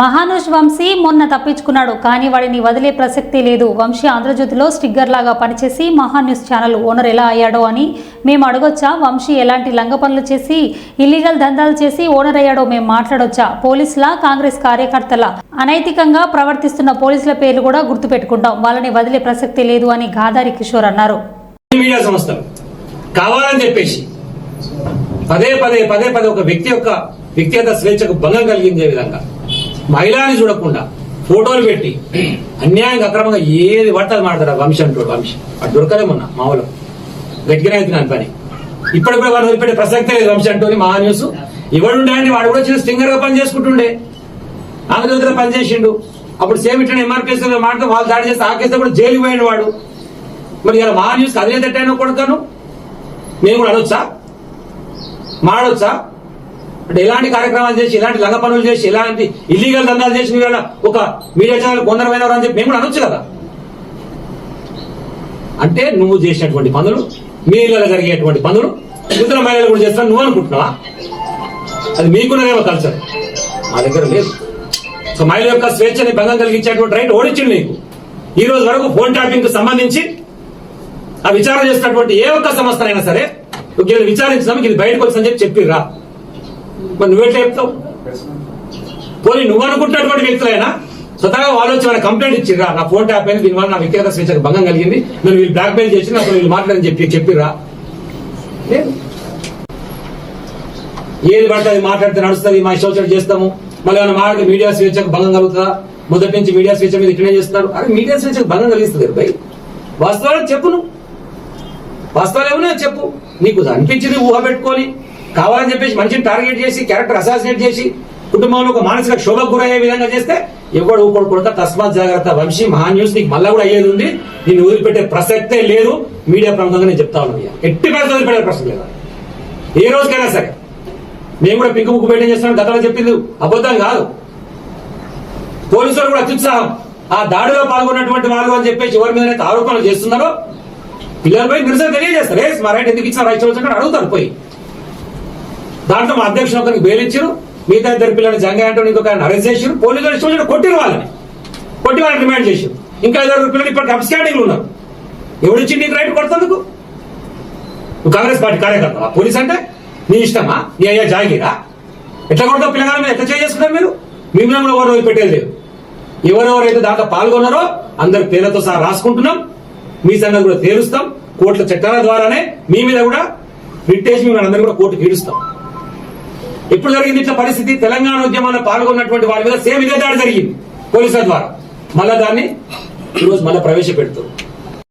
మహానుష్ వంశీ మొన్న తప్పించుకున్నాడు కానీ వాడిని వదిలే ప్రసక్తి లేదు. వంశీ ఆంధ్రజ్యోతిలో స్టిగ్గర్ లాగా పనిచేసి మహాన్యూస్ ఛానల్ ఓనర్ ఎలా అయ్యాడో అని మేము అడగొచ్చా? వంశీ ఎలాంటి లంగ పనులు చేసి ఇల్లీగల్ దందాలు చేసి ఓనర్ అయ్యాడో మేము మాట్లాడొచ్చా? పోలీసుల కాంగ్రెస్ కార్యకర్తల? అనైతికంగా ప్రవర్తిస్తున్న పోలీసుల పేర్లు కూడా గుర్తుపెట్టుకుంటాం. వాళ్ళని వదిలే ప్రసక్తి లేదు అని గాదారి కిషోర్ అన్నారు. మీడియా సంస్థలు కావాలని చెప్పేసి పదే పదే పదే పదే ఒక వ్యక్తి యొక్క వ్యక్తిగత స్వేచ్ఛకు భంగం కలిగించే విధంగా మహిళని చూడకుండా ఫోటోలు పెట్టి అన్యాయంగా అక్రమంగా ఏది పడుతుంది మాడతారు వంశం వంశీ అంటాడు వంశీ. అటు దొరకలే మొన్న మామూలు. గట్టిగానే అవుతున్నాను పని. ఇప్పటికి కూడా వాడు వదిలిపెట్టే ప్రసక్తే లేదు వంశీ అంటూ మా న్యూస్. ఎవడుండే వాడు కూడా చిన్న స్టింగర్గా పని చేసుకుంటుండే ఆంధ్రజ్యోతిలో పని చేసిండు అప్పుడు సేమ్ ఇట్లా ఎంఆర్పీఎస్ మాట వాళ్ళు దాడి చేస్తే ఆ కేసులో కూడా జైలుకి పోయిన వాడు. మరి ఇలా మా న్యూస్ కదిలే తట్టాను కొడుకాను? నేను కూడా అనొచ్చా మాడొచ్చా? అంటే ఎలాంటి కార్యక్రమాలు చేసి ఎలాంటి లంగ పనులు చేసి ఎలాంటి ఇల్లీగల్ దందాలు చేసి మీరు ఒక మీడియా ఛానల్ కొందరమైన అని చెప్పి మేము కూడా అనొచ్చు కదా. అంటే నువ్వు చేసినటువంటి పనులు మీడియాలో జరిగేటువంటి పనులు ఇతర మహిళలు కూడా చేస్తాను నువ్వు అనుకుంటున్నావా? అది మీకున్నదేమో కల్చర్. మా దగ్గర లేదు. సో మహిళ యొక్క స్వేచ్ఛని భంగం కలిగించేటువంటి రైట్ ఓడించింది నీకు. ఈ రోజు వరకు ఫోన్ ట్యాపింగ్కు సంబంధించి ఆ విచారణ చేసినటువంటి ఏ ఒక్క సంస్థనైనా సరే వీళ్ళు విచారించడం ఇది బయటకు అని చెప్పి చెప్పిర్రా. మరి నువ్వెట్లా చెప్తావు? పోనీ నువ్వు అనుకుంటున్నటువంటి వ్యక్తులైనా స్వతహాగా వాళ్ళు వచ్చి మన కంప్లైంట్ ఇచ్చిర్రా? నా ఫోన్ ట్యాప్ అయింది దీనివల్ల నా వ్యక్తిగత స్వేచ్ఛకు భంగం కలిగింది. నేను వీళ్ళు బ్లాక్ మెయిల్ చేసి నాకు వీళ్ళు మాట్లాడని చెప్పి చెప్పిర్రా? లేదు. ఏది పడితే అది మాట్లాడితే నడుస్తుంది మా ఇష్టం చేస్తాము. మళ్ళీ ఏమైనా మాట్లాడితే మీడియా స్వేచ్ఛకు భంగం కలుగుతుందా? మొదటి నుంచి మీడియా స్వేచ్ఛ మీద ఇట్లనే చేస్తున్నారు. అరే మీడియా స్వేచ్ఛకు భంగం కలిగిస్తుంది భయ్. వాస్తవాలు చెప్పు నువ్వు. వాస్తవాలు ఏమన్నా చెప్పు. నీకు అనిపించింది ఊహ పెట్టుకొని కావాలని చెప్పేసి మనిషిని టార్గెట్ చేసి క్యారెక్టర్ అసాసినేట్ చేసి కుటుంబంలో ఒక మానసిక శోభ గురయ్యే విధంగా చేస్తే ఎవడు ఊపడు తస్మాత్ జాగ్రత్త వంశీ మహా న్యూస్ నీకు మళ్ళా కూడా అయ్యేది ఉంది. నేను వదిలిపెట్టే ప్రసక్తే లేదు. మీడియా ప్రముఖంగా నేను చెప్తా ఉన్నాను ఎట్టి పరిస్థితి వదిలిపెట్టే ప్రసక్తి లేదా. ఏ రోజుకైనా సరే మేము కూడా పింకు ముక్కు మెయింటైన్ చేస్తున్నాం గతంలో చెప్పింది అబద్ధం కాదు. పోలీసులు కూడా అత్యుత్సాహం. ఆ దాడిలో పాల్గొన్నటువంటి వాళ్ళు అని చెప్పేసి ఎవరి మీద ఆరోపణలు చేస్తున్నారో పిల్లలపై నిరసన తెలియజేస్తారు. ఏ మా రైట్ ఎందుకు ఇచ్చిన రైట్ అడుగుతారు పోయి. దాంట్లో మా అధ్యక్షుడు ఒకరికి బెయిల్ ఇచ్చారు. మిగతా ఇద్దరు పిల్లలు జంగ అంటూ ఇంకొక అరెస్ట్ చేశారు. పోలీసులు ఇష్టం కొట్టిన వాళ్ళని. కొట్టి వాళ్ళని రిమాండ్ చేశారు. ఇంకా ఐదారు పిల్లలు ఇప్పటికి అబ్స్కాండింగ్ ఉన్నారు. ఎవడిచ్చి నీకు రైట్ కొడుతుందుకు? నువ్వు కాంగ్రెస్ పార్టీ కార్యకర్త పోలీస్ అంటే నీ ఇష్టమా? నీ అయ్యా జాగీరా? ఎట్లా కొడతావు పిల్లగాల మీద? ఎట్లా చేసుకున్నారు మీరు? మిమ్మల్ని ఎవరు వదిలిపెట్టేది లేదు. ఎవరెవరైతే దాంట్లో పాల్గొన్నారో అందరి పేర్లతో సహా రాసుకుంటున్నాం. మీ సంగతి కూడా తేలుస్తాం కోర్టుల చట్టాల ద్వారానే మీ మీద కూడా రిట్టేసి మిమ్మల్ని అందరూ కూడా కోర్టుకు ఈడుస్తాం. ఎప్పుడు జరిగింది ఇట్లా పరిస్థితి? తెలంగాణ ఉద్యమంలో పాల్గొన్నటువంటి వాళ్ళ మీద సేమ్ ఇదే దాడి జరిగింది పోలీసుల ద్వారా. మళ్ళా దాన్ని ఈరోజు మళ్ళీ ప్రవేశపెడుతారు